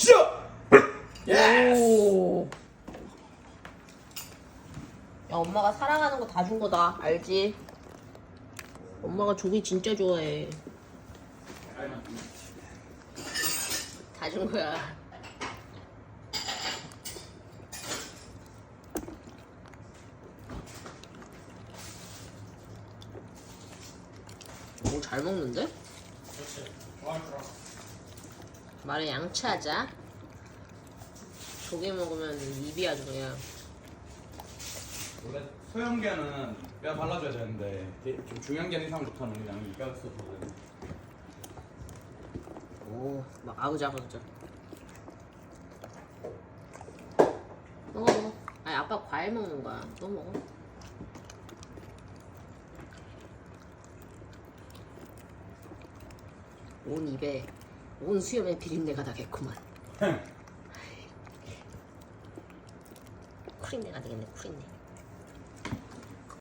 시작! 오. 야 엄마가 사랑하는 거 다 준 거다 알지? 엄마가 조기 진짜 좋아해 다 준 거야 오 잘 먹는데? 그렇지. 좋아, 좋아. 말에 양치하자 조개 먹으면 입이 아주 그냥 원래 소형견은 뼈 발라줘야 되는데 게- 좀 중형견 이상 부터는 그냥 이 뼈가 써서 오, 막 아우자우자. 먹어 먹어. 아니 아빠 과일 먹는 거야. 너 먹어. 온 입에 온 수염에 비린내가 나겠구만. 쿠린내가 되겠네 쿠린내.